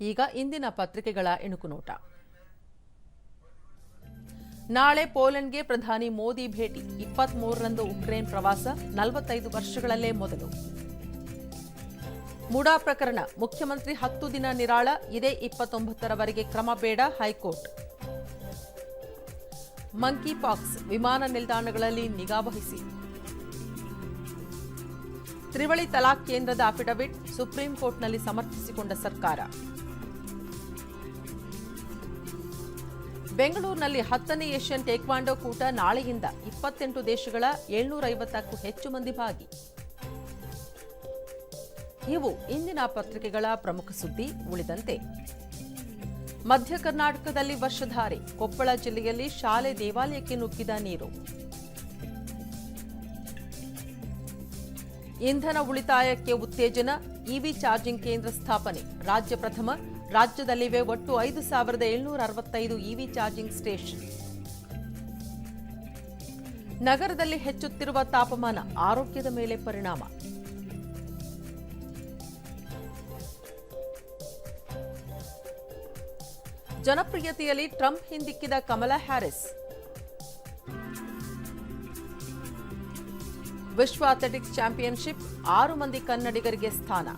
ಈಗ ಇಂದಿನ ಪತ್ರಿಕೆಗಳ ಇಣುಕುನೋಟ ನಾಳೆ ಪೋಲೆಂಡ್ಗೆ ಪ್ರಧಾನಿ ಮೋದಿ ಭೇಟಿ, ಇಪ್ಪತ್ಮೂರರಂದು ಉಕ್ರೇನ್ ಪ್ರವಾಸ, ನಲವತ್ತೈದು ವರ್ಷಗಳಲ್ಲೇ ಮೊದಲು. ಮುಡಾ ಪ್ರಕರಣ, ಮುಖ್ಯಮಂತ್ರಿ ಹತ್ತು ದಿನ ನಿರಾಳ, ಇದೇ ಇಪ್ಪತ್ತೊಂಬತ್ತರವರೆಗೆ ಕ್ರಮ ಬೇಡ, ಹೈಕೋರ್ಟ್. ಮಂಕಿ ಪಾಕ್ಸ್ ವಿಮಾನ ನಿಲ್ದಾಣಗಳಲ್ಲಿ ನಿಗಾ ವಹಿಸಿ. ತ್ರಿವಳಿ ತಲಾಖ್ ಕೇಂದ್ರದ ಅಫಿಡವಿಟ್ ಸುಪ್ರೀಂ ಕೋರ್ಟ್ನಲ್ಲಿ ಸಮರ್ಥಿಸಿಕೊಂಡ ಸರ್ಕಾರ. ಬೆಂಗಳೂರಿನಲ್ಲಿ ಹತ್ತನೇ ಏಷ್ಯನ್ ಟೇಕ್ವಾಂಡೋ ಕೂಟ ನಾಳೆಯಿಂದ ಇಪ್ಪತ್ತೆಂಟು ದೇಶಗಳ ಏಳ್ನೂರ ಐವತ್ತಕ್ಕೂ ಹೆಚ್ಚು ಮಂದಿ ಭಾಗಿ. ಇವು ಇಂದಿನ ಪತ್ರಿಕೆಗಳ ಪ್ರಮುಖ ಸುದ್ದಿ ಉಳಿದಂತೆ. ಮಧ್ಯ ಕರ್ನಾಟಕದಲ್ಲಿ ವರ್ಷಧಾರೆ, ಕೊಪ್ಪಳ ಜಿಲ್ಲೆಯಲ್ಲಿ ಶಾಲೆ ದೇವಾಲಯಕ್ಕೆ ನುಗ್ಗಿದ ನೀರು. ಇಂಧನ ಉಳಿತಾಯಕ್ಕೆ ಉತ್ತೇಜನ ಇವಿ ಚಾರ್ಜಿಂಗ್ ಕೇಂದ್ರ ಸ್ಥಾಪನೆ, ರಾಜ್ಯ ಪ್ರಥಮ ರಾಜ್ಯದಲ್ಲಿವೆ ಒಟ್ಟು ಐದು ಸಾವಿರದ ಏಳ್ನೂರ ಅರವತ್ತೈದು ಇವಿ ಚಾರ್ಜಿಂಗ್ ಸ್ಟೇಷನ್. ನಗರದಲ್ಲಿ ಹೆಚ್ಚುತ್ತಿರುವ ತಾಪಮಾನ ಆರೋಗ್ಯದ ಮೇಲೆ ಪರಿಣಾಮ. ಜನಪ್ರಿಯತೆಯಲ್ಲಿ ಟ್ರಂಪ್ ಹಿಂದಿಕ್ಕಿದ ಕಮಲಾ ಹ್ಯಾರಿಸ್. ವಿಶ್ವ ಅಥ್ಲೆಟಿಕ್ಸ್ ಚಾಂಪಿಯನ್ಶಿಪ್ ಆರು ಮಂದಿ ಕನ್ನಡಿಗರಿಗೆ ಸ್ಥಾನ.